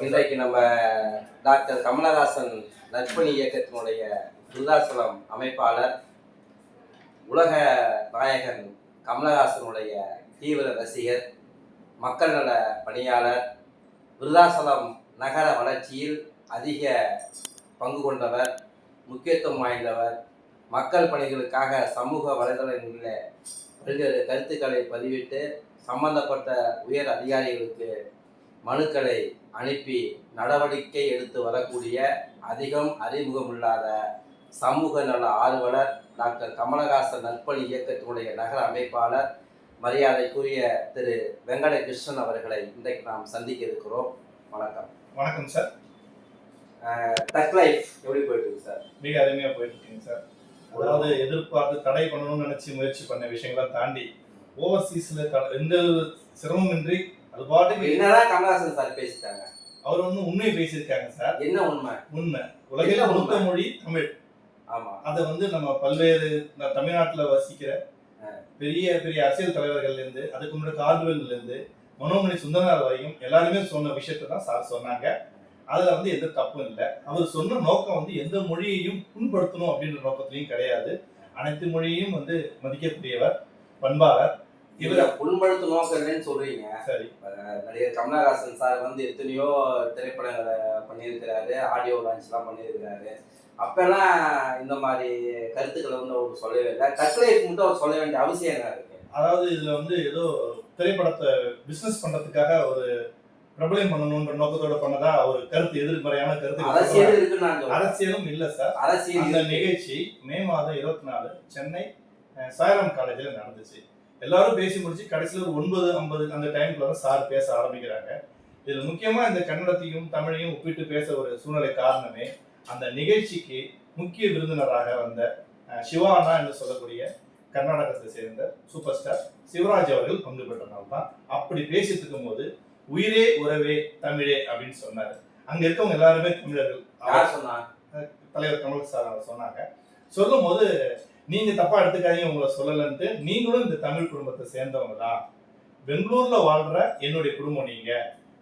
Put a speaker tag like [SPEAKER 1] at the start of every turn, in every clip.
[SPEAKER 1] இன்றைக்கு நம்ம டாக்டர் கமலஹாசன் நற்பணி இயக்கத்தினுடைய விருதாசலம் அமைப்பாளர் உலக நாயகன் கமலஹாசனுடைய தீவிர ரசிகர் மக்கள் நல பணியாளர் விருதாசலம் நகர வளர்ச்சியில் அதிக பங்கு கொண்டவர் முக்கியத்துவம் வாய்ந்தவர் மக்கள் பணிகளுக்காக சமூக வலைதளங்களில் பல்வேறு கருத்துக்களை பதிவிட்டு சம்பந்தப்பட்ட உயர் அதிகாரிகளுக்கு மனுக்களை அனுப்பி நடவடிக்கை எடுத்து வரக்கூடிய அதிகம் அறிமுகமில்லாத சமூக நல ஆர்வலர் டாக்டர் கமலஹாசன் நற்பணி இயக்கத்தினுடைய நகர அமைப்பாளர் மரியாதைக்குரிய திரு வெங்கட கிருஷ்ணன் அவர்களை இன்றைக்கு நாம் சந்திக்க இருக்கிறோம். வணக்கம்.
[SPEAKER 2] வணக்கம் சார்.
[SPEAKER 1] டக் லைஃப் எப்படி போயிட்டு சார்?
[SPEAKER 2] மிக அருமையா போயிட்டு இருக்கீங்க சார். அதாவது எதிர்பார்த்து தடை பண்ணணும்னு நினைச்சு முயற்சி பண்ண விஷயங்களை தாண்டி ஓவர்சீஸ்ல எந்த சிரமமின்றி அது பாட்டுக்கு
[SPEAKER 1] என்னதான் கமலஹாசன் சார் பேசிட்டாங்க?
[SPEAKER 2] அவர் வந்து உண்மையை பேசியிருக்காங்க சார்.
[SPEAKER 1] என்ன உண்மை?
[SPEAKER 2] உண்மை. உலகில் மூத்த? மொழி தமிழ்.
[SPEAKER 1] ஆமா.
[SPEAKER 2] அதை வந்து நம்ம பல்வேறு தமிழ்நாட்டுல வசிக்கிற. பெரிய பெரிய அரசியல் தலைவர்கள்ல இருந்து அதுக்கு முன்னாடி கார்டுவெல்ல இருந்து மனோமணி சுந்தரனார் வரையும் எல்லாருமே சொன்ன விஷயத்தை தான் சார் சொன்னாங்க. அதுல வந்து எந்த தப்பும் இல்லை. அவர் சொன்ன நோக்கம் வந்து எந்த மொழியையும் புண்படுத்தணும் அப்படின்ற நோக்கத்திலையும் கிடையாது. அனைத்து மொழியையும் வந்து மதிக்கக்கூடியவர் பண்பாளர்.
[SPEAKER 1] இவரை புண்படுத்த நோக்கம் இல்லைன்னு சொல்றீங்க நடிகர் கமலஹாசன் சார் வந்து எத்தனையோ திரைப்படங்களை பண்ணியிருக்கிறாரு ஆடியோ லான்ச்லாம் பண்ணியிருக்கிறாரு. அப்பெல்லாம் இந்த மாதிரி கருத்துக்களை வந்து அவர் சொல்லவே இல்லை. கட்லைஃப் மட்டும் அவர் சொல்ல வேண்டிய அவசியம் என்ன இருக்கு?
[SPEAKER 2] அதாவது இதுல வந்து ஏதோ திரைப்படத்தை பிசினஸ் பண்றதுக்காக ஒரு பிரபலம் பண்ணணும்ன்ற நோக்கத்தோட பண்ணதா ஒரு கருத்து எதிர்மறையான கருத்து.
[SPEAKER 1] அரசியல்.
[SPEAKER 2] அரசியலும் இல்ல சார்.
[SPEAKER 1] அரசியல்.
[SPEAKER 2] நிகழ்ச்சி மே மாதம் இருபத்தி நாலு சென்னை சாய்ராம் காலேஜில் நடந்துச்சு. எல்லாரும் பேசி முடிச்சு கடைசியில் ஒரு ஒன்பது ஐம்பது அந்த டைம்ல தான் சார் பேச ஆரம்பிக்கிறாங்க. இதுல முக்கியமா இந்த கன்னடத்தையும் தமிழையும் ஒப்பிட்டு பேச ஒரு சூழ்நிலை காரணமே அந்த நிகழ்ச்சிக்கு முக்கிய விருந்தினராக வந்த அஹ், சிவா அண்ணா என்று சொல்லக்கூடிய கர்நாடகத்தை சேர்ந்த சூப்பர் ஸ்டார் சிவராஜ் அவர்கள் பங்கு பெற்றனால தான். அப்படி பேசிட்டு இருக்கும்போது உயிரே உறவே தமிழே அப்படின்னு சொன்னாரு. அங்க இருக்கவங்க எல்லாருமே தமிழர்கள்.
[SPEAKER 1] யார் சொன்னா
[SPEAKER 2] தலைவர் கமல் சார் அவர் சொன்னாங்க. சொல்லும் போது நீங்க தப்பா எடுத்துக்காதீங்க உங்களை சொல்லலன்ட்டு நீங்களும் இந்த தமிழ் குடும்பத்தை சேர்ந்தவங்க தான் பெங்களூர்ல வாழ்ற என்னுடைய குடும்பம் நீங்க.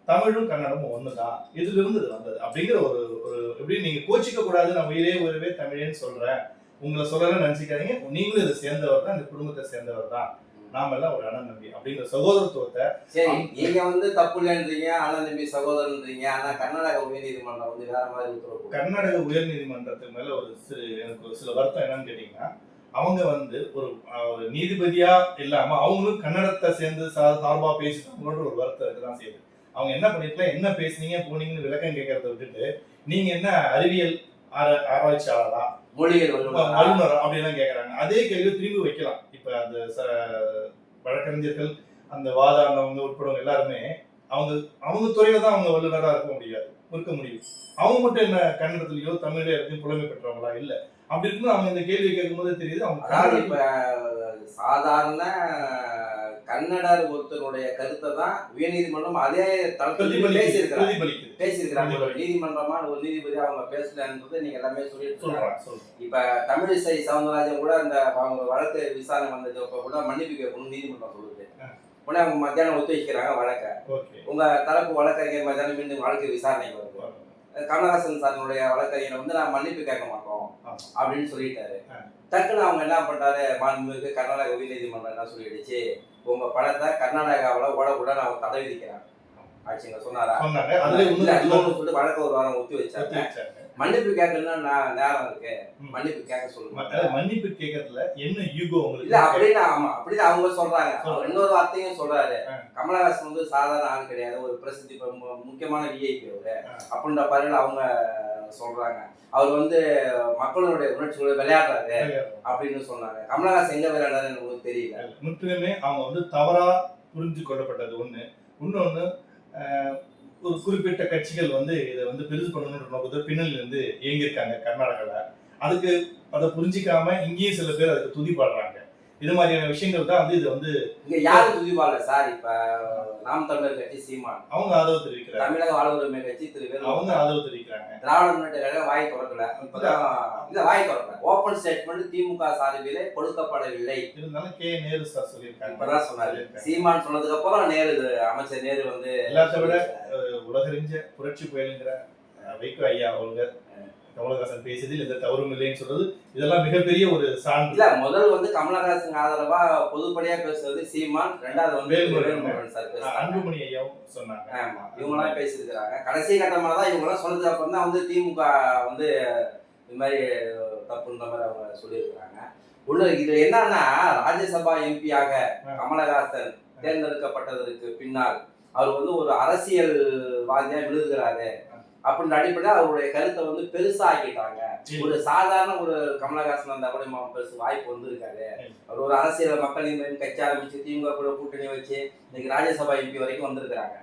[SPEAKER 2] தமிழும் கன்னடமும் ஒண்ணுதான் இதுல இருந்து இது வந்தது? அப்படிங்கிற ஒரு ஒரு எப்படி நீங்க கோச்சிக்க கூடாது நான் உயிரே உறவே தமிழேன்னு சொல்றேன். உங்களை சொல்லலன்னு நினைச்சுக்காதீங்க. நீங்களும் இதை சேர்ந்தவர் தான் இந்த குடும்பத்தை சேர்ந்தவர் தான். நாம எல்லாம் ஒரு அண்ணன் நம்பி அப்படிங்கிற சகோதரத்துவத்தை
[SPEAKER 1] சரி நீங்க வந்து தப்பு இல்லைன்றீங்க அண்ணன் தம்பி சகோதரன்றீங்க ஆனா கர்நாடக உயர்நீதிமன்றம் வந்து வேற மாதிரி
[SPEAKER 2] கர்நாடக உயர்நீதிமன்றத்து மேல ஒரு சிறு எனக்கு ஒரு சில வருத்தம் என்னன்னு கேட்டீங்கன்னா அவங்க வந்து ஒரு நீதிபதியா இல்லாம அவங்களும் கன்னடத்தை சேர்ந்து சார்பா பேசிட்டாங்களோன்ற ஒரு வருத்தம் இருக்குதான் செய்யுது. அவங்க என்ன பண்ணிருக்கலாம் என்ன பேசுனீங்க? போனீங்கன்னு விளக்கம் கேட்கறத விட்டுட்டு நீங்க என்ன அறிவியல் ஆர- ஆராய்ச்சியாளரா? இப்ப
[SPEAKER 1] வல்லுநரா?
[SPEAKER 2] அப்படிலாம் கேக்குறாங்க. அதே கேள்வி திரும்பி வைக்கலாம். இப்ப அந்த வழக்கறிஞர்கள் அந்த வாதாடினவங்க உட்படவங்க எல்லாருமே அவங்க அவங்க துறையில தான் அவங்க வல்லுநரா இருக்க முடியாது இருக்க முடியும். அவங்க மட்டும் என்ன கன்னடத்துலயோ எதையும் புலமை பெற்றவங்களா? இல்ல. அப்படி இருக்கும்போது அவங்க இந்த கேள்வி கேட்கும்போது தெரியுது அவங்க
[SPEAKER 1] அதாவது இப்ப சாதாரண கன்னடர் ஒருத்தருடைய கருத்தை தான் உயர்நீதிமன்றம் அதே தளத்தில் பேசியிருக்கிறாங்க. பேசியிருக்கிறாங்க. ஒரு. நீதிமன்றமா ஒரு நீதிபதி அவங்க பேசலன்றது நீங்க எல்லாமே சொல்லிட்டு சொல்றாங்க இப்ப தமிழிசை சவுந்தரராஜன் கூட அந்த அவங்க வழக்கு விசாரணை வந்தது அப்ப கூட மன்னிப்பு கேட்கணும் நீதிமன்றம் சொல்லுது. உடனே அவங்க மத்தியானம் ஒத்தி வைக்கிறாங்க வழக்க. உங்க தரப்பு வழக்கறிஞர் மத்தியானம் மீண்டும் வழக்கு விசாரணைக்கு வருது. கமலஹாசன் சாரினுடைய வழக்கறிஞர் வந்து நான் மன்னிப்பு கேட்க மாட்டோம். அப்படின்னு சொல்லிட்டாரு
[SPEAKER 2] ஆ.
[SPEAKER 1] டக்குன்னு அவங்க என்ன பண்றாரு மாண்புமிகு கர்நாடக உயர்நீதிமன்றம் என்ன சொல்லிடுச்சு உங்க பணத்தை கர்நாடகாவில் ஓட கூட நான் தடை விதிக்கிறேன் ஆச்சுங்க சொன்னாரா இல்ல, இன்னொன்னு சொல்லிட்டு வழக்க ஒரு வாரம் ஒத்தி வச்சாங்க. மன்னிப்பு கேட்கணும்னா நான் நேரம் இருக்கு. மன்னிப்பு கேட்க சொல்லுங்க.
[SPEAKER 2] மன்னிப்பு கேட்கறதுல என்ன யூகோ உங்களுக்கு
[SPEAKER 1] இல்ல அப்படின்னு ஆமா அப்படின்னு அவங்க சொல்றாங்க. இன்னொரு வார்த்தையும் சொல்றாரு. கமலஹாசன் வந்து சாதாரண ஆள் கிடையாது. ஒரு பிரசித்தி முக்கியமான விஐபி அவரு. அப்படின்ற பறையில அவங்க சொல்றாங்க. அவர் வந்து மக்களுடைய உணர்ச்சிகளை விளையாடுறாரு அப்படின்னு சொன்னாங்க. கமலஹாசன் எங்க விளையாடுறாரு எனக்கு தெரியல.
[SPEAKER 2] முற்றிலுமே அவங்க வந்து தவறா புரிஞ்சு கொள்ளப்பட்டது ஒண்ணு. இன்னொன்னு ஒரு குறிப்பிட்ட கட்சிகள் வந்து இதை வந்து பெருசு பண்ணணுன்ற நோக்கத்தை பின்னணி வந்து இயங்கியிருக்காங்க கர்நாடகாவில் அதுக்கு அதை புரிஞ்சிக்காம இங்கேயும் சில பேர் அதுக்கு துதி பாடுறாங்க இது மாதிரியான விஷயங்கள் தான் வந்து இது வந்து
[SPEAKER 1] இங்க யாரு துதிப்பால சார்? இப்ப நாம் தமிழர் கட்சி சீமான்.
[SPEAKER 2] அவங்க ஆதரவு தெரிவிக்கிறாங்க.
[SPEAKER 1] தமிழக வாழ்வுரிமை கட்சி திரு வேலு
[SPEAKER 2] அவங்க ஆதரவு தெரிவிக்கிறாங்க.
[SPEAKER 1] திராவிட முன்னேற்ற வாய் திறக்கல. இப்பதான் இல்ல வாய் திறக்கல. ஓபன் ஸ்டேட்மெண்ட் திமுக சார்பிலே கொடுக்கப்படவில்லை.
[SPEAKER 2] இருந்தாலும் கே. நேரு சார் சொல்லியிருக்காங்க
[SPEAKER 1] இப்பதான் சொன்னாரு. சீமான் சொன்னதுக்கு அப்புறம் நேரு அமைச்சர் நேரு வந்து
[SPEAKER 2] எல்லாத்த விட உலகறிஞ்ச புரட்சி புயலுங்கிற வைகோ ஐயா அவங்க கமலஹாசன் பேசியதில் எந்த தவறும் இல்லைன்னு சொல்றது இதெல்லாம் மிகப்பெரிய ஒரு சான்று.
[SPEAKER 1] இல்ல முதல் வந்து கமலஹாசன் ஆதரவா பொதுப்படையா பேசுறது சீமான் ரெண்டாவது வந்து
[SPEAKER 2] வேல்முருகன்.
[SPEAKER 1] சார்.
[SPEAKER 2] அன்புமணி ஐயாவும் சொன்னாங்க.
[SPEAKER 1] ஆமா இவங்கெல்லாம் பேசியிருக்கிறாங்க. கடைசி கட்டமா தான் இவங்கெல்லாம் சொன்னதுக்கு அப்புறம் தான் வந்து திமுக வந்து இது மாதிரி தப்புன்ற மாதிரி அவங்க சொல்லியிருக்கிறாங்க. உள்ள இது என்னன்னா ராஜ்யசபா எம்பியாக கமலஹாசன் தேர்ந்தெடுக்கப்பட்டதற்கு பின்னால் அவர் வந்து ஒரு அரசியல்வாதியா விழுதுகிறாரு அப்படின்ற அடிப்படையில் அவருடைய கருத்தை வந்து பெருசா ஆக்கிட்டாங்க ஒரு சாதாரண ஒரு கமலஹாசன் அந்த கூட பெருசு வாய்ப்பு வந்திருக்காரு அவர் ஒரு அரசியல் மக்களின் கட்சி ஆரம்பிச்சு திமுக கூட கூட்டணி வச்சு இன்னைக்கு ராஜ்யசபா எம்பி வரைக்கும் வந்திருக்கிறாங்க.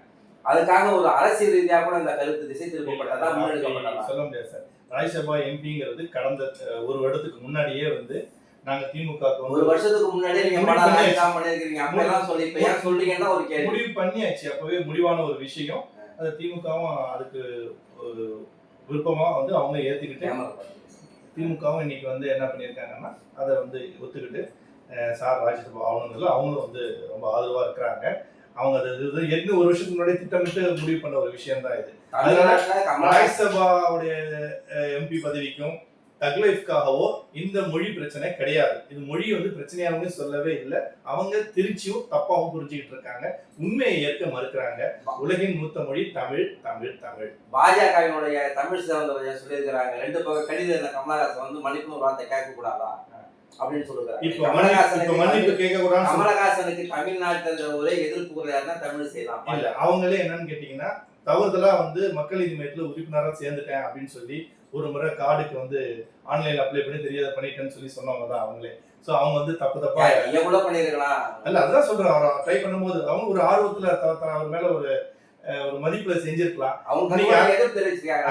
[SPEAKER 1] அதுக்காக ஒரு அரசியல் ரீதியா கூட இந்த கருத்து திசை திருப்பப்பட்டதா முன்னெடுக்கப்பட்டதா?
[SPEAKER 2] சொல்ல முடியாது சார். ராஜ்யசபா எம்பிங்கிறது கடந்த ஒரு வருடத்துக்கு முன்னாடியே வந்து நாங்க திமுக
[SPEAKER 1] ஒரு வருஷத்துக்கு முன்னாடியே நீங்க பண்ணிருக்கீங்க அப்ப எல்லாம் சொல்லி இப்ப ஏன் சொல்றீங்கன்னா ஒரு கேள்வி.
[SPEAKER 2] முடிவு பண்ணியாச்சு. அப்பவே முடிவான ஒரு விஷயம். அது திமுகவும் அதுக்கு ஒரு விருப்பமா வந்து அவங்க
[SPEAKER 1] பாருங்க.
[SPEAKER 2] திமுகவும் இன்னைக்கு வந்து என்ன பண்ணியிருக்காங்கன்னா அதை வந்து ஒத்துக்கிட்டு சார் ராஜ்யசபா ஆகணுங்கிறதுல அவங்களும் வந்து ரொம்ப ஆதரவா இருக்கிறாங்க அவங்க அது இது ஏற்கனவே ஒரு வருஷத்துக்கு முன்னாடி திட்டமிட்டு முடிவு பண்ண ஒரு விஷயம் தான் இது
[SPEAKER 1] கமலஹாசன்
[SPEAKER 2] ராஜ்யசபாவுடைய எம்பி பதவிக்கும் தக்லைஃப்காகவோ இந்த மொழி பிரச்சனை கிடையாது. இது மொழி வந்து பிரச்சனையாகவே சொல்லவே இல்லை. அவங்க திருச்சியும் தப்பாவும் புரிஞ்சுக்கிட்டு இருக்காங்க. உண்மையை ஏற்க மறுக்கிறாங்க. உலகின் மூத்த மொழி தமிழ் தமிழ் தமிழ்.
[SPEAKER 1] பாஜகவினுடைய தமிழ் சிறந்தவர்கள் சொல்லியிருக்கிறாங்க. ரெண்டு பக்கம் கடிதம் கமலஹாசன் வந்து மன்னிப்பு வார்த்தை கேட்க கூடாதா அப்படின்னு சொல்லுறாங்க கமலஹாசனுக்கு தமிழ்நாட்டுல ஒரே எதிர்ப்பு குரல் தமிழ் செய்யலாம்
[SPEAKER 2] இல்ல அவங்களே என்னன்னு கேட்டீங்கன்னா தவறுதலா வந்து மக்கள் நீதி மையத்துல உறுப்பினரா சேர்ந்துட்டேன் அப்படின்னு சொல்லி ஒரு முறை கார்டுக்கு வந்து ஆன்லைன்ல அப்ளை பண்ணி தெரியாத பண்ணிட்டேன்னு சொல்லி சொன்னவங்க தான் அவங்களே. சோ அவங்க வந்து தப்பு தப்பா
[SPEAKER 1] நீங்க கூட பண்ணிருக்கலாம்
[SPEAKER 2] அல்ல அதான் சொல்றேன். அவர் ட்ரை பண்ணும்போது அவங்க ஒரு ஆர்வத்துல அவர் மேல ஒரு ஒரு மதிப்புல செஞ்சிருக்கலாம்.
[SPEAKER 1] அவங்க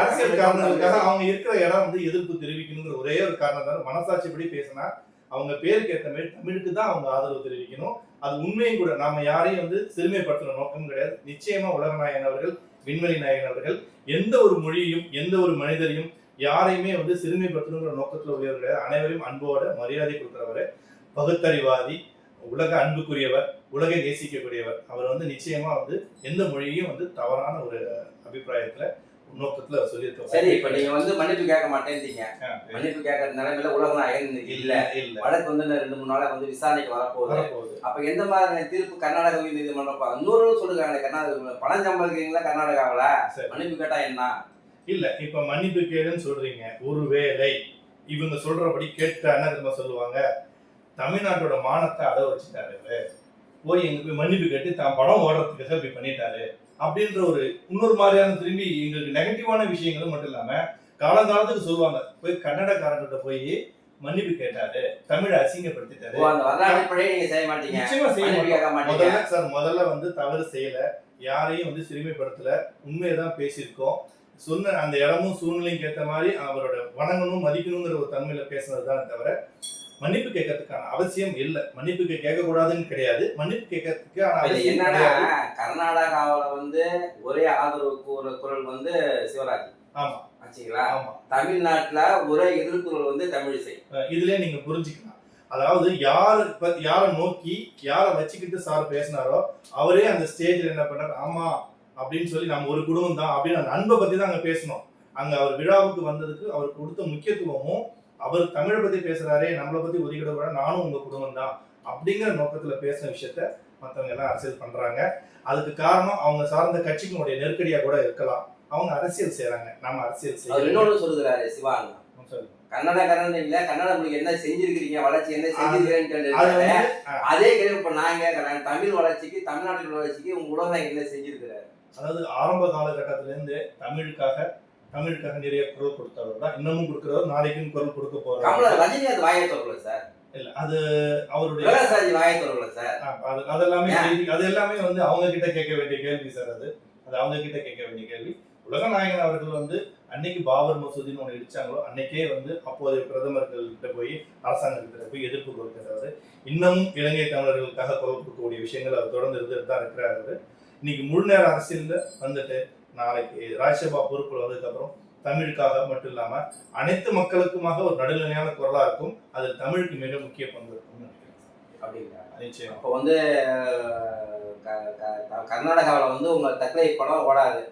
[SPEAKER 2] அரசியல் காரணங்களுக்காக அவங்க இருக்கிற இடம் வந்து எதிர்ப்பு தெரிவிக்கணுங்கிற ஒரே ஒரு காரணம் தான். மனசாட்சிப்படி பேசினா அவங்க பேருக்கு ஏற்ற மாதிரி தமிழுக்கு தான் அவங்க ஆதரவு தெரிவிக்கணும். அது உண்மையும் கூட. நாம யாரையும் வந்து சிறுமைப்படுத்துற நோக்கம் கிடையாது. நிச்சயமா உலகநாயகன் அவர்கள் விண்வெளி நாயகன் அவர்கள் எந்த ஒரு மொழியையும் எந்த ஒரு மனிதரையும் யாரையுமே வந்து சிறுமைப்படுத்தணுங்கிற நோக்கத்துல உயர்வு கிடையாது. அனைவரையும் அன்போட மரியாதை கொடுக்குறவர். பகுத்தறிவாதி உலக அன்புக்குரியவர் உலகை நேசிக்கக்கூடியவர். அவர் வந்து நிச்சயமா வந்து எந்த மொழியையும் வந்து தவறான ஒரு அபிப்பிராயத்துல நோக்கத்துல சொல்லியிருக்க
[SPEAKER 1] சரி இப்ப நீங்க வந்து மன்னிப்பு கேட்க மாட்டேன்றீங்க. மன்னிப்பு கேட்கற நிலைமையில உலகநாயகன் இன்னைக்கு இல்ல.
[SPEAKER 2] இல்ல
[SPEAKER 1] வழக்கு வந்து ரெண்டு மூணு நாளா வந்து விசாரணைக்கு வரப்போகுது. அப்ப எந்த மாதிரியான தீர்ப்பு கர்நாடக உயர் நீதிமன்றம் இன்னொரு சொல்லுறாங்க கர்நாடக பணம் சம்பாதிக்கிறீங்களா கர்நாடகாவுல. மன்னிப்பு கேட்டா என்ன?
[SPEAKER 2] இல்ல இப்ப மன்னிப்பு கேளுன்னு சொல்றீங்க. ஒருவேளை இவங்க சொல்றபடி கேட்டா என்ன தெரியுமா சொல்லுவாங்க? தமிழ்நாட்டோட மானத்தை அட வச்சுட்டாரு. போய் எங்க போய் மன்னிப்பு கேட்டு தான் படம் ஓடுறதுக்காக இப்படி பண்ணிட்டாரு அப்படின்ற ஒரு இன்னொரு மாதிரியான திரும்பி எங்களுக்கு நெகட்டிவான விஷயங்களும் மட்டும் இல்லாம காலங்காலத்துக்கு சொல்லுவாங்க போய் கன்னடக்காரங்கிட்ட போய் மன்னிப்பு கேட்டாரு. தமிழை அசிங்கப்படுத்திட்டாரு. நிச்சயமா செய்ய முதல்ல சார் முதல்ல வந்து தவறு செய்யல. யாரையும் வந்து சிறுமைப்படுத்தல. உண்மையை தான் பேசியிருக்கோம். சொன்ன அந்த இடமும் சூழ்நிலையும் ஏற்ற மாதிரி அவரோட வணங்கணும் மதிக்கணுங்கிற ஒரு தன்மையில பேசுனது தான் தவிர மன்னிப்பு கேட்கறதுக்கான அவசியம் இல்லை. மன்னிப்பு கேட்க கூடாதுன்னு கிடையாது. மன்னிப்பு அவசியம்
[SPEAKER 1] என்னன்னா. கர்நாடகாவுல வந்து ஒரே ஆதரவு ஒரு குரல் வந்து சிவராஜ்.
[SPEAKER 2] ஆமா.
[SPEAKER 1] ஆச்சுங்களா?
[SPEAKER 2] ஆமா.
[SPEAKER 1] தமிழ்நாட்டுல ஒரே எதிர்ப்புகள் வந்து தமிழிசை.
[SPEAKER 2] இதுலயே நீங்க புரிஞ்சுக்கலாம். அதாவது யார் யாரை நோக்கி யாரை வச்சுக்கிட்டு சார் பேசினாரோ அவரே அந்த ஸ்டேஜ்ல என்ன பண்ணாரு? ஆமா அப்படின்னு சொல்லி நம்ம ஒரு குடும்பம் தான் அப்படின்னு அந்த அன்பை பத்தி தான் அங்க பேசணும். அங்க அவர் விழாவுக்கு வந்ததுக்கு அவர் கொடுத்த முக்கியத்துவமும் அவர் தமிழை பத்தி பேசுறாரே நம்மளை பத்தி ஒதுக்கிட கூட நானும் உங்க குடும்பம் தான் அப்படிங்கிற நோக்கத்துல பேசின விஷயத்த மத்தவங்க எல்லாம் அரசியல் பண்றாங்க. அதுக்கு காரணம் அவங்க சார்ந்த கட்சிகளுடைய நெருக்கடியா கூட இருக்கலாம். அவங்க அரசியல் செய்றாங்க. நம்ம அரசியல்
[SPEAKER 1] அவர்
[SPEAKER 2] செய்யணும்
[SPEAKER 1] இன்னொன்னு சொல்லுகிறாரு சிவாங்க. கன்னட கன்னட இல்ல கன்னட மொழிக்கு என்ன செஞ்சிருக்கிறீங்க வளர்ச்சி என்ன செஞ்சிருக்கிறேன்னு
[SPEAKER 2] அது
[SPEAKER 1] கேள்வி இப்ப கேட்கறேன். தமிழ் வளர்ச்சிக்கு தமிழ்நாட்டின் வளர்ச்சிக்கு உங்க உலகம் என்ன செஞ்சிருக்கிறாரு?
[SPEAKER 2] அதாவது ஆரம்ப காலகட்டத்தில இருந்து தமிழுக்காக தமிழுக்காக நிறைய குரல் கொடுத்தவர் தான் இன்னமும் கொடுக்கிறவர் நாளைக்கும் குரல் கொடுக்க போறாரு
[SPEAKER 1] கமல ரஜினி அது வாயை தொடரல சார்.
[SPEAKER 2] இல்ல அது அவருடைய
[SPEAKER 1] வாயை தொடரல சார்.
[SPEAKER 2] அது அதெல்லாமே அது எல்லாமே வந்து அவங்க கிட்ட கேட்க வேண்டிய கேள்வி சார் அது. அது அவங்க கிட்ட கேட்க வேண்டிய கேள்வி. உலகநாயகன் அவர்கள் வந்து அன்னைக்கு பாபர் மசூதின்னு ஒன்று இடிச்சாங்களோ அன்னைக்கே வந்து அப்போதைய பிரதமர்கள்கிட்ட போய் அரசாங்கத்திட்ட போய் எதிர்ப்பு கொடுக்கிறாரு. இன்னமும் இலங்கை தமிழர்களுக்காக குரல் கொடுக்கக்கூடிய விஷயங்கள் அவர் தொடர்ந்து இருந்துட்டு தான் இருக்கிறாரு. இன்னைக்கு முழு நேர அரசியல்ல வந்துட்டு நாளைக்கு ராஜ்யசபா பொறுப்புல வந்ததுக்கப்புறம் தமிழுக்காக மட்டும் இல்லாம அனைத்து மக்களுக்குமாக ஒரு நடுநிலையான குரலா இருக்கும். அதில் தமிழுக்கு மிக முக்கிய பங்கு இருக்கும்னு நினைக்கிறேன்.
[SPEAKER 1] அப்படிங்கிறாங்க
[SPEAKER 2] நிச்சயம்.
[SPEAKER 1] அப்போ வந்து கர்நாடகாவுல வந்து உங்க தக்கலை படம் ஓடாது.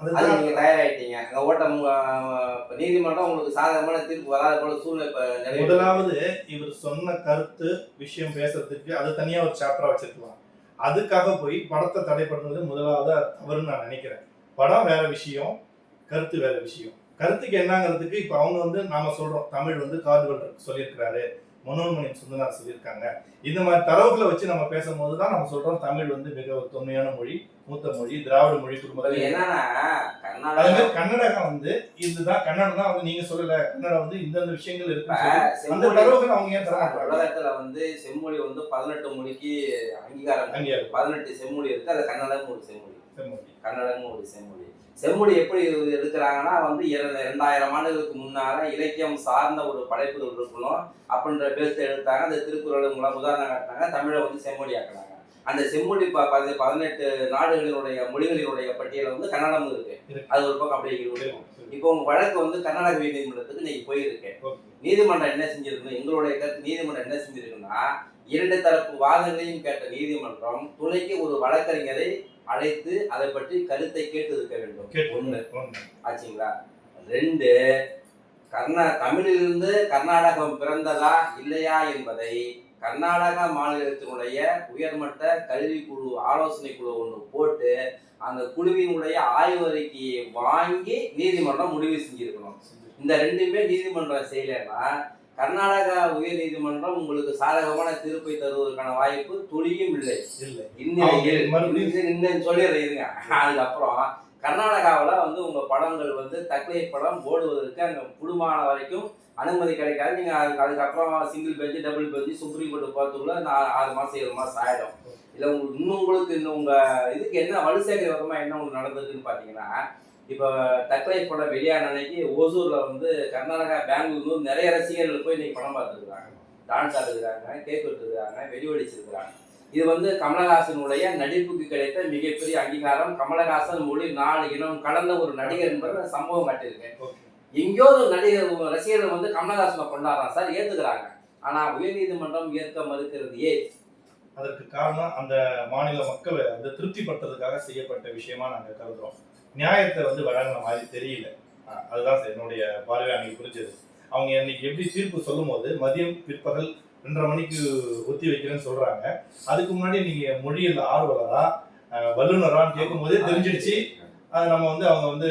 [SPEAKER 1] அது
[SPEAKER 2] அதுதான்
[SPEAKER 1] நீங்க தயாராயிட்டீங்க. அங்க ஓட்டம் இப்ப நீதிமன்றம் உங்களுக்கு சாதகமான தீர்ப்பு வராத போல சூழ்நிலை இப்ப
[SPEAKER 2] முதலாவது இவர் சொன்ன கருத்து விஷயம் பேசுறதுக்கு அது தனியா ஒரு சாப்டரா வச்சிருக்கலாம். அதுக்காக போய் படத்தை தடை பண்ணுறது முதலாவது தவறுன்னு நான் நினைக்கிறேன். படம் வேற விஷயம் கருத்து வேற விஷயம். கருத்துக்கு என்னங்கிறதுக்கு இப்போ அவங்க வந்து நாம சொல்றோம். தமிழ் வந்து கார்டுவல் சொல்லியிருக்கிறாரு. மனோன்மணி சுந்தனார் சொல்லியிருக்காங்க. இந்த மாதிரி தரவுகளை வச்சு நம்ம பேசும்போது தான் நம்ம சொல்றோம். தமிழ் வந்து மிக தொன்மையான மொழி. மூத்த மொழி திராவிட மொழி குடும்பத்தில்
[SPEAKER 1] என்னன்னா
[SPEAKER 2] கன்னடகம் வந்து இதுதான் கன்னடம் தான் வந்து நீங்க சொல்லல. கன்னடம் வந்து இந்தந்த விஷயங்கள் இருக்கு அந்த தரவுகள் அவங்க ஏன் தர
[SPEAKER 1] உலகத்துல வந்து செம்மொழி வந்து பதினெட்டு மொழிக்கு அங்கீகாரம்
[SPEAKER 2] அங்கே இருக்கு.
[SPEAKER 1] பதினெட்டு செம்மொழி இருக்கு. அது கன்னடம் ஒரு செம்மொழி.
[SPEAKER 2] செம்மொழி.
[SPEAKER 1] கன்னடமும் ஒரு செம்மொழி. செம்மொழி எப்படி எடுக்கிறாங்கன்னா வந்து இர- இரண்டாயிரம் ஆண்டுகளுக்கு முன்னால இலக்கியம் சார்ந்த ஒரு படைப்புகள் இருக்கணும். அப்படின்ற பேச எடுத்தாங்க. அந்த திருக்குறள் மூலம் உதாரணம் காட்டினாங்க. தமிழை வந்து செம்மொழி ஆக்குனாங்க. அந்த செம்மொழி பதினெட்டு நாடுகளினுடைய மொழிகளினுடைய பட்டியல வந்து கன்னடம்
[SPEAKER 2] இருக்கு.
[SPEAKER 1] அது ஒரு பக்கம் அப்படியே இருக்கும் இப்போ உங்க வழக்கு வந்து கர்நாடக உயர்நீதிமன்றத்துக்கு நீங்க போயிருக்கு.
[SPEAKER 2] ஓகே.
[SPEAKER 1] நீதிமன்றம் என்ன செஞ்சிருக்கு எங்களுடைய கருத்து நீதிமன்றம் என்ன செஞ்சிருக்குன்னா இரண்டு தரப்பு வாதங்களையும் கேட்ட நீதிமன்றம் துணைக்கு ஒரு வழக்கறிஞரை அழைத்து அதை பற்றி கருத்தை கேட்டு இருக்க வேண்டும் ஒண்ணு. ஆச்சுங்களா? ரெண்டு கர்நா தமிழிலிருந்து கர்நாடகம் பிறந்ததா இல்லையா என்பதை கர்நாடக மாநிலத்தினுடைய உயர்மட்ட கல்வி குழு ஆலோசனை குழு ஒன்று போட்டு அந்த குழுவினுடைய ஆய்வறிக்கையை வாங்கி நீதிமன்றம் முடிவு செஞ்சிருக்கணும். இந்த ரெண்டுமே நீதிமன்றம் செய்யலைன்னா கர்நாடகா உயர் நீதிமன்றம் உங்களுக்கு சாதகமான தீர்ப்பை தருவதற்கான வாய்ப்பு துளியும் இல்லை.
[SPEAKER 2] இல்லை.
[SPEAKER 1] இன்னும் சொல்லிடுறேன் இருங்க. அதுக்கப்புறம் கர்நாடகாவில் வந்து உங்கள் படங்கள் வந்து தக்லை படம் ஓடுவதற்கு அங்கே குடும்பமான வரைக்கும் அனுமதி கிடைக்காது. நீங்கள் அதுக்கு அதுக்கப்புறம் single bench double bench supreme court போகிறதுக்குள்ள நான் ஆறு மாதம் ஏழு மாதம் ஆகிடும் இல்லை உங்களுக்கு இன்னும் உங்களுக்கு இன்னும் உங்கள் இதுக்கு என்ன வலுசேகரி விதமா என்ன உங்களுக்கு நடந்ததுன்னு பார்த்தீங்கன்னா இப்போ தக்லை படம் வெளியான அன்னைக்கு ஓசூரில் வந்து கர்நாடகா பெங்களூர் நிறைய ரசிகர்கள் போய் இன்னைக்கு படம் பார்த்துருக்குறாங்க. டான்ஸ் ஆடுகிறாங்க கேக் வெட்டுருக்காங்க வெடி வெடிச்சிருக்கிறாங்க. இது வந்து கமலஹாசனுடைய நடிப்புக்கு கிடைத்த மிகப்பெரிய அங்கீகாரம். கமலஹாசன் மொழி நாலு இனம் கடந்த ஒரு நடிகர் என்பது சம்பவம் காட்டியிருக்கேன். எங்கேயோ ஒரு நடிகர் ரசிகர்கள் வந்து கமலஹாசனை கொண்டாடுறான் சார் ஏத்துக்கிறாங்க. ஆனா உயர்நீதிமன்றம் ஏற்க மறுக்கிறது ஏ
[SPEAKER 2] அதற்கு காரணம் அந்த மாநில மக்களை வந்து திருப்திப்படுத்துறதுக்காக செய்யப்பட்ட விஷயமா நாங்க கருதுறோம். நியாயத்தை வந்து வழங்கின மாதிரி தெரியல. அதுதான் என்னுடைய பார்வை அன்னைக்கு புரிஞ்சது. அவங்க இன்னைக்கு எப்படி தீர்ப்பு சொல்லும் போது மதியம் பிற்பகல் ரெண்டரை மணிக்கு ஒத்தி வைக்கிறேன்னு சொல்றாங்க. அதுக்கு முன்னாடி நீங்க மொழியில் ஆர்வலரா அஹ் வல்லுனரான்னு கேட்கும் போதே தெரிஞ்சிடுச்சு. அது நம்ம வந்து அவங்க வந்து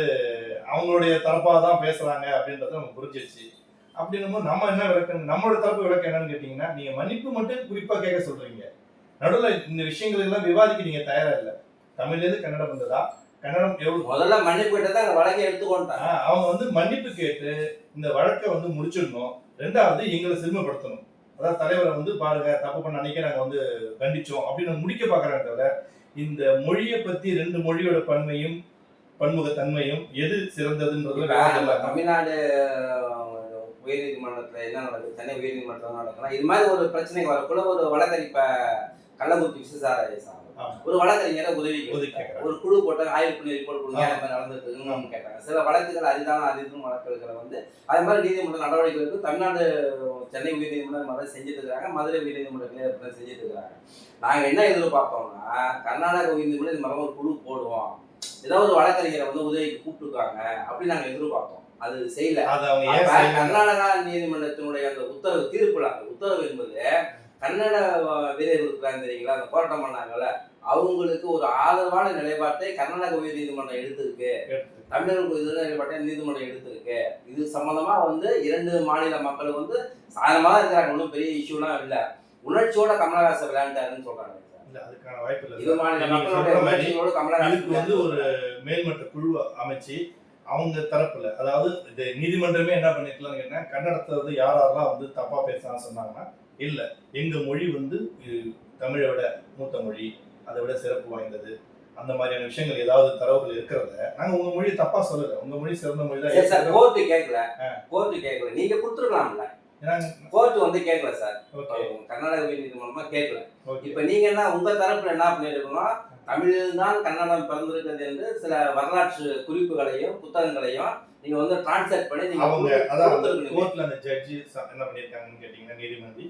[SPEAKER 2] அவங்களுடைய தரப்பாக தான் பேசுறாங்க அப்படின்றத நம்ம புரிஞ்சிருச்சு அப்படின்னும் நம்ம என்ன விளக்கம் நம்மளோட தரப்பு விளக்கம் என்னன்னு கேட்டீங்கன்னா நீங்க மன்னிப்பு மட்டும் குறிப்பா கேட்க சொல்றீங்க. நடுவில் இந்த விஷயங்கள் எல்லாம் விவாதிக்க நீங்க தயாரா இல்லை. தமிழ்ல இருந்து கன்னடம் வந்ததா? கன்னடம் எவ்வளவு
[SPEAKER 1] முதல்ல மன்னிப்பு கிட்ட தான் வழக்கை எடுத்துக்கொண்டாங்க
[SPEAKER 2] ஆஹ் அவங்க வந்து மன்னிப்பு கேட்டு இந்த வழக்கை வந்து முடிச்சிடணும். ரெண்டாவது எங்களை சிறுமப்படுத்தணும் அதாவது தலைவரை வந்து பாருங்க தப்பு பண்ண அன்னைக்கே நாங்க வந்து கண்டிச்சோம் அப்படின்னு முடிக்க பாக்குறாங்க தவிர இந்த மொழியை பத்தி ரெண்டு மொழியோட பன்மையும் பன்முகத்தன்மையும் எது சிறந்ததுன்றது
[SPEAKER 1] தமிழ்நாடு அஹ், உயர்நீதிமன்றத்துல என்ன நடக்குது சென்னை உயர்நீதிமன்றம் நடக்குதுன்னா இது மாதிரி ஒரு பிரச்சனை வரக்குள்ள ஒரு வழக்கறி இப்ப கள்ளக்குறிச்சி
[SPEAKER 2] ஆமா.
[SPEAKER 1] ஒரு வழக்கறிஞரை.
[SPEAKER 2] கேட்கறாங்க.
[SPEAKER 1] ஒரு குழு போட்டு ஆய்வு பண்ணி ரிப்போர்ட் கொடுங்க மாதிரி நடந்திருக்குன்னு கேட்டாங்க சில வழக்குகள் அரிதான அரிதும் வழக்குகளை வந்து அது மாதிரி நீதிமன்ற நடவடிக்கைகளுக்கு தமிழ்நாடு சென்னை உயர்நீதிமன்றம் மாதிரி செஞ்சுட்டு இருக்காங்க மதுரை உயர்நீதிமன்றத்திலே செஞ்சுட்டு இருக்காங்க நாங்க என்ன எதிர்பார்த்தோம்னா கர்நாடக உயர்நீதிமன்றம் இந்த மாதிரி ஒரு குழு போடுவோம். ஏதோ ஒரு வழக்கறிஞரை வந்து உதவிக்கு கூப்பிட்டுருக்காங்க அப்படி நாங்க எதிர்பார்த்தோம். அது செய்யல? கர்நாடகா நீதிமன்றத்தினுடைய அந்த உத்தரவு தீர்ப்புல அந்த உத்தரவு என்பது கன்னட வீரர்கள் இருக்கிறாங்க தெரியுங்களா? அந்த போராட்டம் பண்ணாங்கல்ல அவங்களுக்கு ஒரு ஆதரவான நிலைப்பாட்டை கர்நாடக உயர் நீதிமன்றம் எடுத்திருக்கு. தமிழர்களுக்கு எதிரான நிலைப்பாட்டை நீதிமன்றம் எடுத்திருக்கு. இது சம்பந்தமா வந்து இரண்டு மாநில மக்கள் வந்து சாதனமா தான் இருக்கிறாங்க. ஒன்றும் பெரிய இஷ்யூலாம் இல்ல. உணர்ச்சியோட கமலஹாசன் விளையாண்டாருன்னு சொல்றாங்க.
[SPEAKER 2] அதுக்கான வாய்ப்பு இல்லை. இதுக்கு வந்து ஒரு மேல்மட்ட குழு அமைச்சு அவங்க தரப்புல அதாவது இது நீதிமன்றமே என்ன பண்ணிருக்கலாம்னு கேட்டா கன்னடத்தை வந்து யார் யாரெல்லாம் வந்து தப்பா பேசலாம்னு சொன்னாங்கன்னா இல்ல. எங்க மொழி வந்து இது தமிழை விட மூத்த மொழி அதை விட சிறப்பு வாய்ந்தது. அந்த மாதிரியான விஷயங்கள் ஏதாவது தரவுகள் இருக்கிறத நாங்க உங்க மொழி தப்பா சொல்லல. உங்க மொழி சிறந்த மொழி
[SPEAKER 1] சரி சார்
[SPEAKER 2] தான்
[SPEAKER 1] கோர்ட்டு கேட்கல கோர்ட்டு கேட்கல நீங்க கொடுத்துருக்கலாம்ல. கோர்ட் வந்து கேட்கல சார். கர்நாடக உயர்நீதிமன்றமா கேட்கல இப்ப நீங்க என்ன உங்க தரப்புல என்ன பண்ணிருக்கணும் தமிழில் தான் கன்னடம் பிறந்திருக்கிறது என்று சில வரலாற்று குறிப்புகளையும் புத்தகங்களையும் நீங்க வந்து டிரான்ஸ்லேட் பண்ணி நீங்க
[SPEAKER 2] அவங்க
[SPEAKER 1] கொடுத்திருக்கீங்க.
[SPEAKER 2] கோர்ட்ல அந்த ஜட்ஜி என்ன பண்ணியிருக்காங்கன்னு கேட்டீங்கன்னா நீதிமன்றி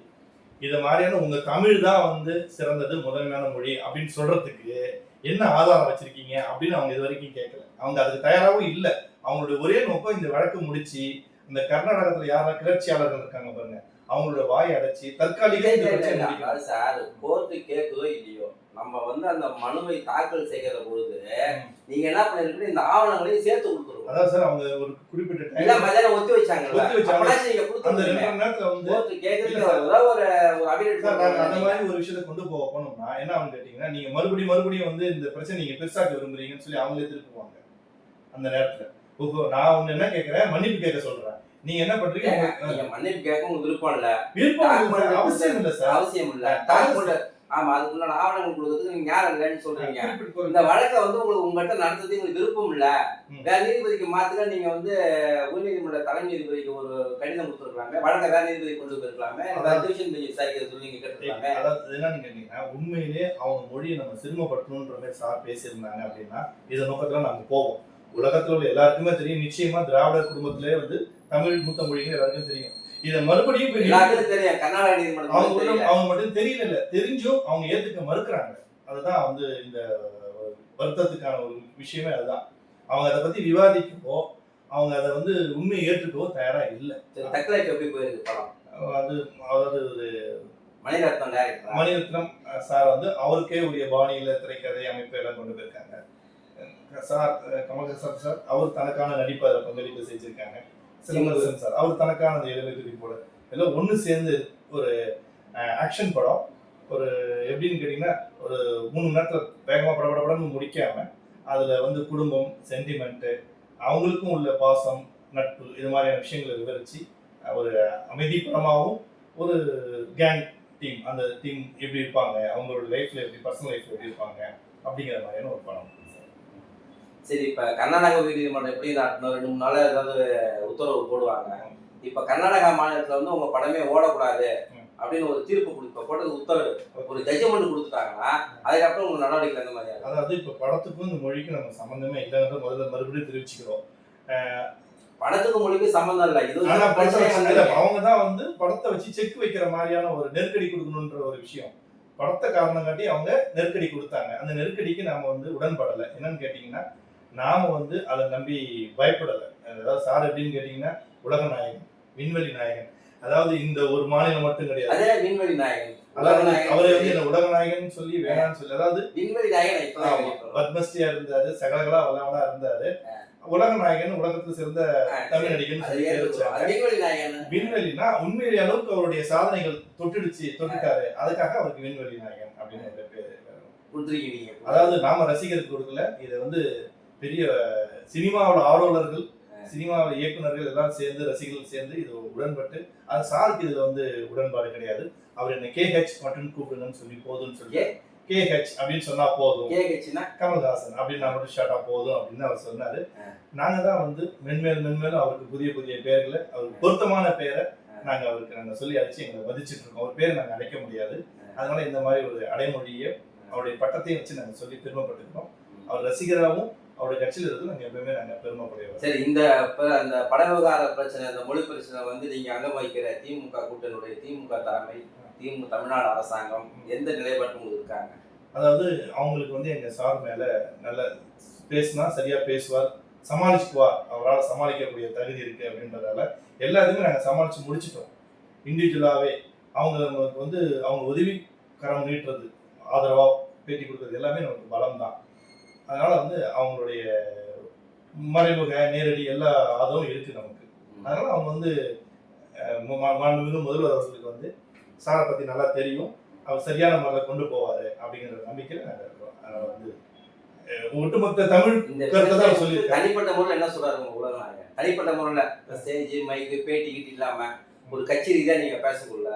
[SPEAKER 2] இது மாதிரியான உங்க தமிழ் தான் வந்து சிறந்தது முதன்மையான மொழி அப்படின்னு சொல்றதுக்கு என்ன ஆதாரம் வச்சிருக்கீங்க அப்படின்னு அவங்க இது வரைக்கும் கேட்கல அவங்க அதுக்கு தயாராகவும் இல்ல. அவங்களுடைய ஒரே நோக்கம் இந்த வழக்கு முடிச்சு இந்த கர்நாடகத்துல யாரெல்லாம் கிளர்ச்சியாளர்கள் இருக்காங்க பாருங்க. அவங்களோட வாயை அடைச்சி தற்காலிக.
[SPEAKER 1] அதாவது சார் கோர்ட்டு கேட்குதோ இல்லையோ நம்ம வந்து அந்த மனுவை தாக்கல் செய்கிற பொழுது நீங்க என்ன பண்ணிருக்கீங்க? இந்த ஆவணங்களையும் சேர்த்து கொடுத்துருவோம்
[SPEAKER 2] அதான் சார் அவங்க ஒரு குறிப்பிட்ட
[SPEAKER 1] இல்ல
[SPEAKER 2] டைம்
[SPEAKER 1] மதியானம் ஒத்தி வச்சாங்கல்ல.
[SPEAKER 2] ஒத்தி வச்சாங்க.
[SPEAKER 1] நீங்க
[SPEAKER 2] அந்த
[SPEAKER 1] கொடுத்துருக்கீங்க
[SPEAKER 2] ரெண்டு மணி நேரத்துல வந்து இல்ல.
[SPEAKER 1] ஏதாவது ஒரு ஒரு அபிடேட்
[SPEAKER 2] சார், அந்த மாதிரி ஒரு விஷயத்தை கொண்டு போக போனோம்னா என்ன ஆகும் கேட்டீங்கன்னா நீங்க மறுபடியும் மறுபடியும் வந்து இந்த பிரச்சனை நீங்க பெருசாக்க விரும்புறீங்கன்னு சொல்லி அவங்களே திருப்புவாங்க அந்த நேரத்துல. ஓஹோ நான் ஒண்ணு என்ன கேக்குறேன்? மன்னிப்பு கேட்க சொல்றேன். நீங்க என்ன பண்றீங்க?
[SPEAKER 1] மன்னிப்பு கேட்க உங்களுக்கு விருப்பம் இல்ல.
[SPEAKER 2] விருப்பம் இல்லை அவசியம் இல்லை சார்.
[SPEAKER 1] அவசியம் இல்ல. டாக்குமெண்ட் ஆமா அதுக்குள்ள ஆவணங்கள் கொடுக்கறதுக்கு நீங்க யாரும் இல்லைன்னு சொல்றீங்க? இந்த வழக்கை வந்து உங்களுக்கு உங்ககிட்ட நடத்துறது உங்களுக்கு விருப்பம் இல்ல. வேற நீதிபதிக்கு மாத்துக்க நீங்க வந்து உயர்நீதிமன்ற தலைமை நீதிபதிக்கு ஒரு கடிதம் கொடுத்துருக்கலாமே வழக்கை வேற நீதிபதி கொண்டு போயிருக்கலாமே டிவிஷன் பெஞ்ச் விசாரிக்கிறது சொல்லி நீங்க கேட்டுருக்கலாமே.
[SPEAKER 2] அதாவது என்னன்னு கேட்டீங்கன்னா உண்மையிலே அவங்க மொழியை நம்ம சிறுமப்படுத்தணுன்ற மாதிரி சார் பேசியிருந்தாங்க அப்படின்னா இதை நோக்கத்துல நாங்க போவோம். உலகத்துல உள்ள எல்லாருக்குமே தெரியும் நிச்சயமா திராவிடர் குடும்பத்திலே வந்து தமிழ் மூத்த மொழிங்க எல்லாருக்கும் தெரியும். இதை மறுபடியும்
[SPEAKER 1] எல்லாருக்கும் தெரியும். கர்நாடக
[SPEAKER 2] அவங்க
[SPEAKER 1] நீதிமன்றம்
[SPEAKER 2] மட்டும்
[SPEAKER 1] தெரியல
[SPEAKER 2] அவங்க மட்டும் தெரியல இல்ல தெரிஞ்சும் அவங்க ஏத்துக்க மறுக்கிறாங்க. அதுதான் வந்து இந்த வருத்தத்துக்கான ஒரு விஷயமே அதுதான். அவங்க அதை பத்தி விவாதிக்கவோ அவங்க அதை வந்து உண்மையை ஏற்றுக்கவோ தயாரா இல்லை.
[SPEAKER 1] தக்கலைக்கு எப்படி போயிருக்கு படம்?
[SPEAKER 2] அது அதாவது ஒரு
[SPEAKER 1] மணிரத்னம் டேரக்டர்
[SPEAKER 2] மணிரத்னம் சார் வந்து அவருக்கே உரிய பாணியில திரைக்கதை அமைப்பு எல்லாம் கொண்டு போயிருக்காங்க. சார் கமல்ஹாசன் சார் அவர் தனக்கான நடிப்பு அதில் பங்களிப்பு செஞ்சிருக்காங்க. சிலம்பரசன் சார் அவர் தனக்கான அந்த எளிமை குறிப்போட எல்லாம் ஒன்று சேர்ந்து ஒரு ஆக்ஷன் படம் ஒரு எப்படின்னு கேட்டிங்கன்னா ஒரு மூணு மணி நேரத்தில் வேகமாக படபடபடன்னு முடிக்காம அதில் வந்து குடும்பம் சென்டிமெண்ட்டு அவங்களுக்கும் உள்ள பாசம் நட்பு இது மாதிரியான விஷயங்களை விவரித்து ஒரு அமைதி படமாகவும் ஒரு கேங் டீம் அந்த டீம் எப்படி இருப்பாங்க அவங்களோட லைஃப்ல எப்படி பர்சனல் லைஃப்ல எப்படி இருப்பாங்க அப்படிங்கிற மாதிரியான ஒரு படம்.
[SPEAKER 1] சரி இப்ப கர்நாடக உயர்நீதிமன்றம் எப்படி நடத்தணும் ரெண்டு மூணு நாள் ஏதாவது உத்தரவு போடுவாங்க? இப்ப கர்நாடகா மாநிலத்துல வந்து உங்க படமே ஓடக்கூடாது. அப்படின்னு ஒரு தீர்ப்பு கொடுப்ப போட்டது உத்தரவு. ஒரு ஜட்ஜ்மெண்ட் கொடுத்துட்டாங்கன்னா அதுக்கப்புறம் உங்க நடவடிக்கை அந்த மாதிரி.
[SPEAKER 2] அதாவது இப்போ படத்துக்கும் இந்த மொழிக்கும் நம்ம சம்மந்தமே இல்லைன்றத முதல்ல மறுபடியும் தெரிவிச்சுக்கிறோம்.
[SPEAKER 1] படத்துக்கு மொழிக்கு சம்பந்தம் இல்லை. இது
[SPEAKER 2] அவங்க தான் வந்து படத்தை வச்சு செக் வைக்கிற மாதிரியான ஒரு நெருக்கடி கொடுக்கணுன்ற ஒரு விஷயம். படத்தை காரணம் காட்டி அவங்க நெருக்கடி கொடுத்தாங்க. அந்த நெருக்கடிக்கு நாம வந்து உடன்படலை. என்னன்னு கேட்டீங்கன்னா நாம வந்து அதை நம்பி பயப்படலை. அதாவது சார் எப்படின்னு கேட்டீங்கன்னா உலக நாயகன் விண்வெளி நாயகன். அதாவது இந்த ஒரு மாநிலம் மட்டும் கிடையாது.
[SPEAKER 1] விண்வெளி நாயகன்.
[SPEAKER 2] அதாவது அவரை வந்து என்ன உலக நாயகன் சொல்லி வேணாம்னு சொல்லி அதாவது
[SPEAKER 1] விண்வெளி நாயகன்.
[SPEAKER 2] பத்மஸ்ரீயா இருந்தாரு சகலகலா வல்லவனா இருந்தாரு. உலக நாயகன் உலகத்துல சிறந்த தமிழ். நடிகன் விண்வெளினா உண்மையிலே அளவுக்கு அவருடைய சாதனைகள் தொட்டுடுச்சு தொட்டுட்டாரு. அதுக்காக அவருக்கு விண்வெளி நாயகன் அப்படின்னு பேரு. அதாவது நாம ரசிகருக்கு கொடுக்கல இதை வந்து பெரிய சினிமாவோட ஆர்வலர்கள் சினிமாவோட இயக்குனர்கள் எல்லாம் சேர்ந்து ரசிகர்கள் சேர்ந்து இது உடன்பட்டு அது சாருக்கு இதுல வந்து உடன்பாடு கிடையாது. அவர் என்ன கேஹெச் மட்டும் கூப்பிடுங்கன்னு சொல்லி போதும்னு சொல்லி
[SPEAKER 1] ஏ?
[SPEAKER 2] கேஹெச் அப்படின்னு சொன்னா போதும். கமல்ஹாசன் அப்படின்னு நான் மட்டும் ஷார்ட்டா போதும் அப்படின்னு அவர் சொன்னாரு. நாங்க தான் வந்து மென்மேல் மென்மேலும் அவருக்கு புதிய புதிய பெயர்களை அவருக்கு பொருத்தமான பெயரை நாங்க அவருக்கு நாங்க சொல்லி அழைச்சு எங்களை மதிச்சிட்டு இருக்கோம். அவர் பேரை நாங்க அழைக்க முடியாது. அதனால இந்த மாதிரி ஒரு அடைமொழியை அவருடைய பட்டத்தையும் வச்சு நாங்க சொல்லி பெருமைப்பட்டுக்கிறோம் அவர் ரசிகராகவும் அவருடைய கட்சியில் இருந்து நாங்க எப்பவுமே நாங்க பெருமைப்படுவோம்
[SPEAKER 1] சரி இந்த அந்த பட விவகார பிரச்சனை இந்த மொழி பிரச்சனை வந்து நீங்க அங்க வகிக்கிற திமுக கூட்டணியுடைய திமுக தலைமை திமுக தமிழ்நாடு அரசாங்கம் எந்த நிலைப்பாட்டு உங்களுக்கு இருக்காங்க?
[SPEAKER 2] அதாவது அவங்களுக்கு வந்து எங்க சார் மேல நல்ல பேசினா சரியா பேசுவார் சமாளிச்சுக்குவார். அவரால் சமாளிக்கக்கூடிய தகுதி இருக்கு அப்படின்றதால எல்லாத்தையுமே நாங்க சமாளிச்சு முடிச்சிட்டோம். இண்டிவிஜுவலாவே அவங்க நமக்கு வந்து அவங்க உதவி கரம் நீட்டுறது ஆதரவா பேட்டி கொடுக்கறது எல்லாமே நமக்கு பலம் தான் அதனால வந்து அவங்களுடைய மறைமுக நேரடி எல்லா ஆதரவும் இருக்கு நமக்கு. அதனால அவங்க வந்து மாண்புமிகு முதல்வர் அவர்களுக்கு வந்து சாரை பத்தி நல்லா தெரியும். அவர் சரியான முறையில் கொண்டு போவாரு அப்படிங்கிற நம்பிக்கையில நாங்க இருக்கோம் அதனால வந்து ஒட்டுமொத்த தமிழ் கருத்தை தான் சொல்லியிருக்காரு.
[SPEAKER 1] தனிப்பட்ட முறையில் என்ன சொல்றாரு உங்க உலக நாயகன் தனிப்பட்ட முறையில் ஸ்டேஜ் மைக்கு பேட்டி கிட்டி இல்லாம ஒரு கட்சி ரீதியா நீங்க பேசக்குள்ள.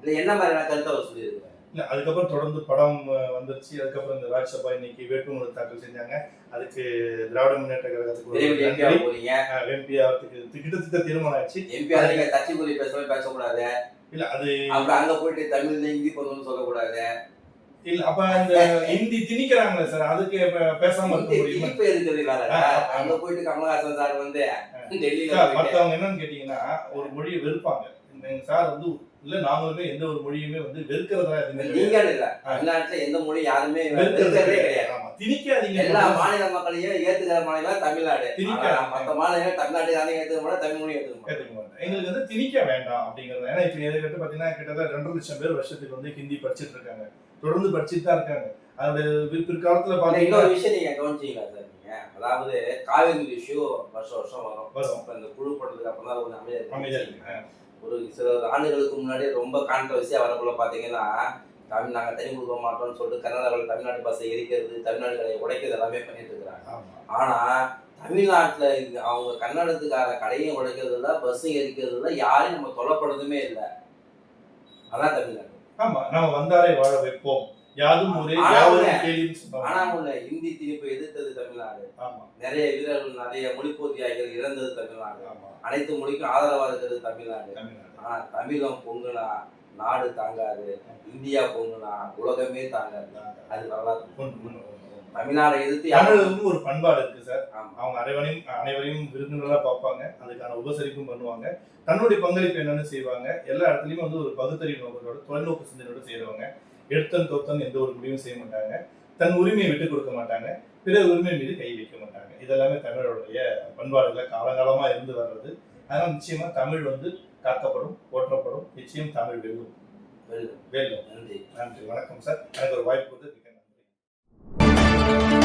[SPEAKER 1] இல்ல என்ன மாதிரியான கருத்தை அவர் சொல்லியிருக்காரு
[SPEAKER 2] இல்ல அதுக்கப்புறம் தொடர்ந்து படம் வந்துருச்சு. அதுக்கப்புறம் இந்த ராஜ்சபா இன்னைக்கு வேட்புமனு தாக்கல் செஞ்சாங்க. அதுக்கு திராவிட முன்னேற்ற கழகத்துக்கு
[SPEAKER 1] எம்பி
[SPEAKER 2] ஆகிறதுக்கு கிட்டத்தட்ட தீர்மானம் ஆயிடுச்சு.
[SPEAKER 1] எம்பி ஆக நீங்க தச்சி மொழி பேசவே பேசக்கூடாது.
[SPEAKER 2] இல்ல அது
[SPEAKER 1] அப்புறம் அங்க போயிட்டு தமிழ்ல ஹிந்தி பண்ணணும்னு சொல்லக்கூடாது.
[SPEAKER 2] இல்ல அப்ப அந்த ஹிந்தி திணிக்கிறாங்களே சார். அதுக்கு பேசாம இருக்க முடியுமா? ஆ, ஆ.
[SPEAKER 1] அங்க போயிட்டு கமலஹாசன் சார் வந்து டெல்லியில
[SPEAKER 2] மத்தவங்க என்னன்னு கேட்டீங்கன்னா ஒரு மொழியை வெறுப்பாங்க. சார் வந்து இல்ல நாங்களுமே எந்த ஒரு மொழியுமே வந்து வெறுக்கிறதா.
[SPEAKER 1] நீங்க இல்ல. தமிழ்நாட்டுல எந்த மொழி யாருமே
[SPEAKER 2] வெறுக்கிறதே கிடையாது. திணிக்காதீங்க.
[SPEAKER 1] எல்லா மாநில மக்களையும் ஏத்துக்கிற மாநிலம் தமிழ்நாடு.
[SPEAKER 2] திணிக்காது.
[SPEAKER 1] ஆனா மத்த மாநிலங்கள் தமிழ்நாடு யாரையும் ஏத்துக்க மாட்டா தமிழ் மொழி ஏத்துக்க மாட்டா
[SPEAKER 2] கேட்டுக்க மாட்டேன். எங்களுக்கு வந்து திணிக்க வேண்டாம் அப்படிங்கிறது ஏன்னா இப்ப எதுக்கிட்ட பாத்தீங்கன்னா கிட்டத்தட்ட ரெண்டரை லட்சம் பேர் வருஷத்துக்கு வந்து ஹிந்தி படிச்சிட்டு இருக்காங்க. தொடர்ந்து படிச்சுட்டு தான் இருக்காங்க. அதோட வி- பிற்காலத்துல பாத்தீங்கன்னா
[SPEAKER 1] இன்னொரு விஷயம் நீங்க கவனிச்சீங்களா சார் நீங்க? அதாவது காவேரி இஷ்யூ வருஷம் வருஷம் வரும். இந்த குழு போட்டதுக்கு அப்புறம் தான் அமைதியா இருக்கு. ஒரு சில ஆண்டுகளுக்கு முன்னாடி ரொம்ப கான்ட்ரவர்சியா வரக்குள்ள பாத்தீங்கன்னா தமிழ் நாங்க தனி கொடுக்க மாட்டோம்னு சொல்லிட்டு கர்நாடகாவில் தமிழ்நாடு பஸ்ஸை எரிக்கிறது தமிழ்நாடு கடையை உடைக்கிறது எல்லாமே பண்ணிட்டு இருக்கிறாங்க.
[SPEAKER 2] ஆமா.
[SPEAKER 1] ஆனா தமிழ்நாட்டுல அவங்க கன்னடத்துக்கார கடையும் உடைக்கிறது இல்ல பஸ்ஸும் எரிக்கிறது இல்ல யாரையும் நம்ம தொல்லப்படுறதுமே இல்லை. அதான் தமிழ்நாடு.
[SPEAKER 2] ஆமா நம்ம வந்தாலே வாழ வைப்போம். யாதும் ஒரே யாவரும். கேள்வின்னு
[SPEAKER 1] ஆனா ஒண்ணு இந்தி திணிப்பு எதிர்த்தது தமிழ்நாடு. நிறைய வீரர்கள் நிறைய மொழிப்போர் தியாகிகள் இறந்தது தமிழ்நாடு. அனைத்து மொழிக்கும் ஆதரவா இருக்கிறது தமிழ்நாடு. ஆனா தமிழம் பொங்குனா நாடு தாங்காது. இந்தியா பொங்குனா உலகமே தாங்காது. அது
[SPEAKER 2] ஒண்ணு.
[SPEAKER 1] தமிழ்நாடை எதிர்த்து யாரும்
[SPEAKER 2] வந்து ஒரு பண்பாடு இருக்கு சார். அவங்க அனைவரையும் அனைவரையும் விருந்தினரா பார்ப்பாங்க. அதுக்கான உபசரிப்பும் பண்ணுவாங்க. தன்னுடைய பங்களிப்பு என்னன்னு செய்வாங்க. எல்லா இடத்துலயும் வந்து ஒரு பகுத்தறிவு நோக்கத்தோட தொலைநோக்கு சிந்தனையோட செய்றவங்க எடுத்தன் தோத்தன் எந்த ஒரு முடிவும் செய்ய மாட்டாங்க. தன் உரிமையை விட்டு கொடுக்க மாட்டாங்க. பிற உரிமை மீது கை வைக்க மாட்டாங்க. இதெல்லாமே தமிழருடைய பண்பாடுகளை காலங்காலமா இருந்து வர்றது. அதனால் நிச்சயமா தமிழ் வந்து காக்கப்படும் போற்றப்படும். நிச்சயம் தமிழ் வெல்லும்.
[SPEAKER 1] வெல்லும். நன்றி.
[SPEAKER 2] நன்றி. வணக்கம் சார். எனக்கு ஒரு வாய்ப்பு வந்து மிக நன்றி.